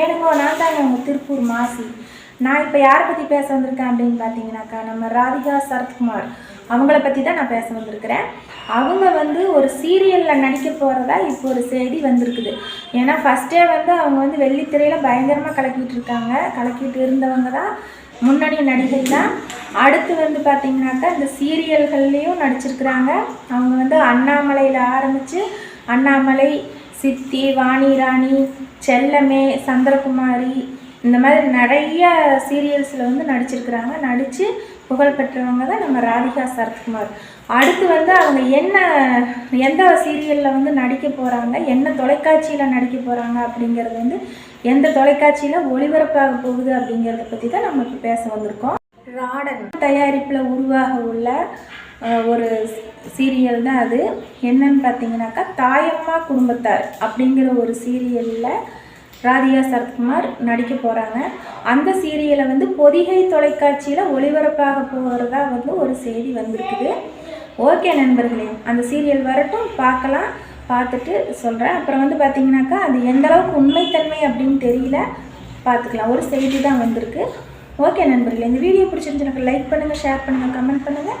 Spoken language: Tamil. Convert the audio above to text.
ஏனுங்கோ நான் தாங்க உங்கள் திருப்பூர் மாசி. நான் இப்போ யாரை பற்றி பேச வந்திருக்கேன் அப்படின்னு பார்த்தீங்கன்னாக்கா நம்ம ராதிகா சரத்குமார். அவங்கள பற்றி தான் நான் பேச வந்திருக்கிறேன். அவங்க வந்து ஒரு சீரியலில் நடிக்க போகிறதா இப்போ ஒரு செய்தி வந்திருக்குது. ஏன்னா ஃபஸ்ட்டே வந்து அவங்க வந்து வெள்ளித்திரையில் பயங்கரமாக கலக்கிட்டு இருக்காங்க. கலக்கிட்டு இருந்தவங்க தான் முன்னணி நடிகை தான். அடுத்து வந்து பார்த்திங்கனாக்கா இந்த சீரியல்கள்லேயும் நடிச்சிருக்கிறாங்க. அவங்க வந்து அண்ணாமலையில் ஆரம்பித்து அண்ணாமலை சித்தி வாணி ராணி செல்லமே சந்திரகுமாரி இந்த மாதிரி நிறைய சீரியல்ஸில் வந்து நடிச்சிருக்கிறாங்க. நடித்து புகழ் பெற்றவங்க தான் நம்ம ராதிகா சரத்குமார். அடுத்து வந்து அவங்க என்ன எந்த சீரியலில் வந்து நடிக்க போகிறாங்க என்ன தொலைக்காட்சியில் நடிக்க போகிறாங்க அப்படிங்கிறது வந்து எந்த தொலைக்காட்சியில் ஒளிபரப்பாக போகுது அப்படிங்கிறத பற்றி தான் நம்ம இப்போ பேச வந்திருக்கோம். ராடன் தயாரிப்பில் உருவாக உள்ள ஒரு சீரியல் தான் அது என்னன்னு பார்த்தீங்கன்னாக்கா தாயம்மா குடும்பத்தார் அப்படிங்கிற ஒரு சீரியலில் ராதிகா சரத்குமார் நடிக்க போகிறாங்க அந்த சீரியலை வந்து பொதிகை தொலைக்காட்சியில் ஒளிபரப்பாக போகிறதா வந்து ஒரு செய்தி வந்திருக்குது. ஓகே நண்பர்களே அந்த சீரியல் வரட்டும் பார்க்கலாம் பார்த்துட்டு சொல்கிறேன் அப்புறம் வந்து பார்த்தீங்கன்னாக்கா அது எந்த அளவுக்கு உண்மைத்தன்மை அப்படின்னு தெரியல பார்த்துக்கலாம். ஒரு செய்தி தான் வந்திருக்கு. ஓகே நண்பர்களே இந்த வீடியோ பிடிச்சிருந்துச்சு எனக்கு லைக் பண்ணுங்கள் ஷேர் பண்ணுங்கள் கமெண்ட் பண்ணுங்கள்